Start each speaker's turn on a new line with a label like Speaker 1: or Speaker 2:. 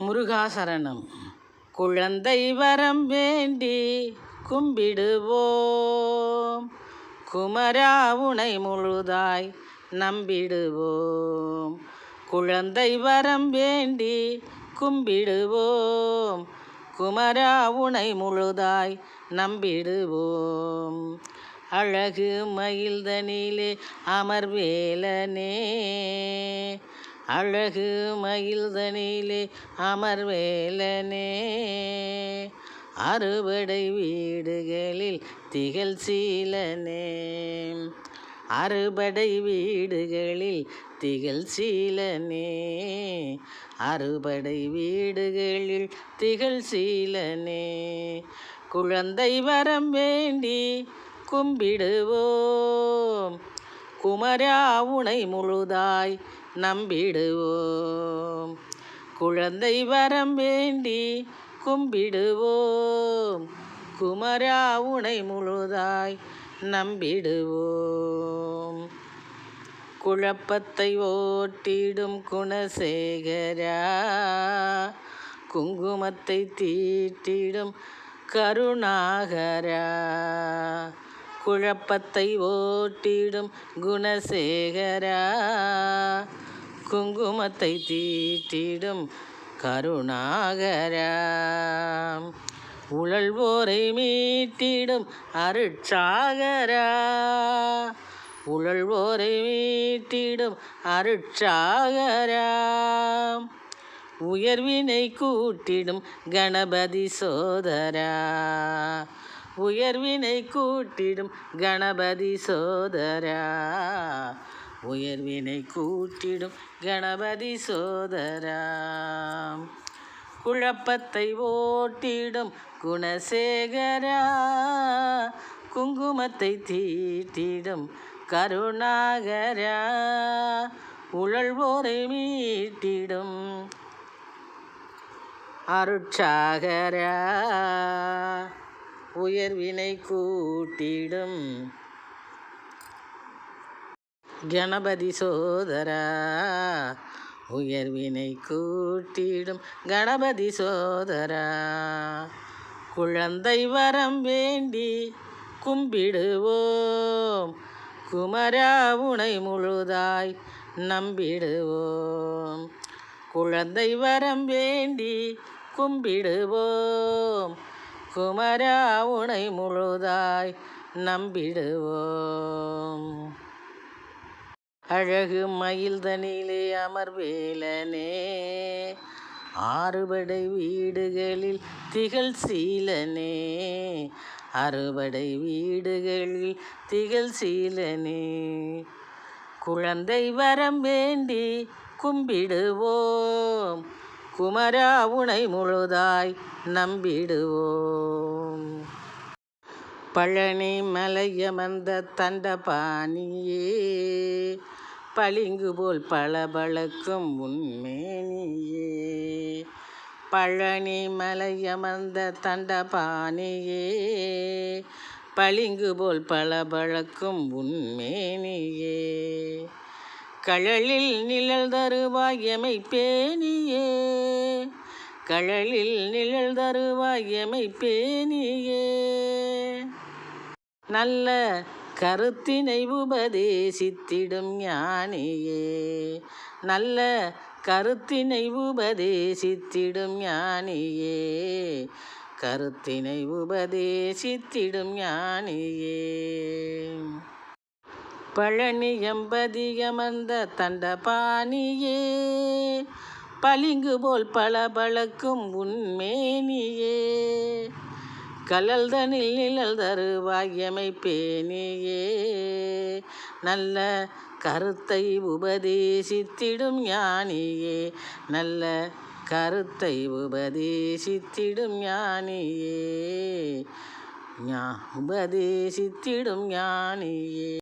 Speaker 1: முருகாசரணம். குழந்தை வரம் வேண்டி கும்பிடுவோம். குமரா உனை முழுதாய் நம்பிடுவோம். குழந்தை வரம் வேண்டி கும்பிடுவோம். குமரா உனை முழுதாய் நம்பிடுவோம். அழகு மயில்தனிலே அமர்வேலனே. அழகு மயில்தனிலே அமர்வேலனே. அறுபடை வீடுகளில் திகழ் சீலனே அறுபடை வீடுகளில் திகழ் சீலனே அறுபடை வீடுகளில் திகழ் சீலனே குழந்தை வரம் வேண்டி கும்பிடுவோம். குமரா உனை முழுதாய் நம்பிடுவோம். குழந்தை வரம் வேண்டி கும்பிடுவோம். குமரா உனை முழுதாய் நம்பிடுவோம். குழப்பத்தை ஓட்டிடும் குணசேகரா குங்குமத்தை தீட்டிடும் கருணாகரா. குழப்பத்தை ஓட்டிடும் குணசேகரா குங்குமத்தை தீட்டிடும் கருணாகராம். உழல்வோரை மீட்டிடும் அருட்சாகரா. உழல்வோரை மீட்டிடும் அருட்சாகராம் உயர்வினை கூட்டிடும் கணபதி சோதரா. உயர்வினை கூட்டிடும் கணபதி சோதரா. உயர்வினை கூட்டிடும் கணபதி சோதரா. குழப்பத்தை ஓட்டிடும் குணசேகரா. குங்குமத்தை தீட்டிடும் கருணாகரா. உழல்வோரை மீட்டிடும் அருட்சாகரா. உயர்வினை கூட்டிடும் கணபதி சோதரா உயர்வினை கூட்டிடும் கணபதி சோதரா. குழந்தை வரம் வேண்டி கும்பிடுவோம் குமரா உனை முழுதாய் நம்பிடுவோம். குழந்தை வரம் வேண்டி கும்பிடுவோம் குமரா உனை முழுதாய் நம்பிடுவோம். அழகு மயில்தனிலே அமர்வேலனே. ஆறுபடை வீடுகளில் திகழ் சீலனே. அறுபடை வீடுகளில் திகழ் சீலனே. குழந்தை வரம் வேண்டி கும்பிடுவோம். குமரா உனை முழுதாய் நம்பிடுவோம். பழனி மலையமர்ந்த தண்டபாணியே. பளிங்கு போல் பளபளக்கும் உண்மேனியே பழனி மலையமர்ந்த தண்டபாணியே. பளிங்கு போல் பளபளக்கும் உண்மேனியே கழலில் நிழல் தருவாய் எமை பேணியே. கழலில் நிழல் தருவாய் எமை பேணியே. நல்ல கருத்தினை உபதேசித்திடும் ஞானியே. நல்ல கருத்தினை உபதேசித்திடும் ஞானியே. கருத்தினை உபதேசித்திடும் ஞானியே. பழனி எம்பதியமர்ந்த தண்டபாணியே. பளிங்கு போல் பளபளக்கும் உண்மேனியே. கலல்தனில் நிழல் தருவாயமை பேணியே நல்ல கருத்தை உபதேசித்திடும் ஞானியே. நல்ல கருத்தை உபதேசித்திடும் ஞானியே. ஞா உபதேசித்திடும் ஞானியே.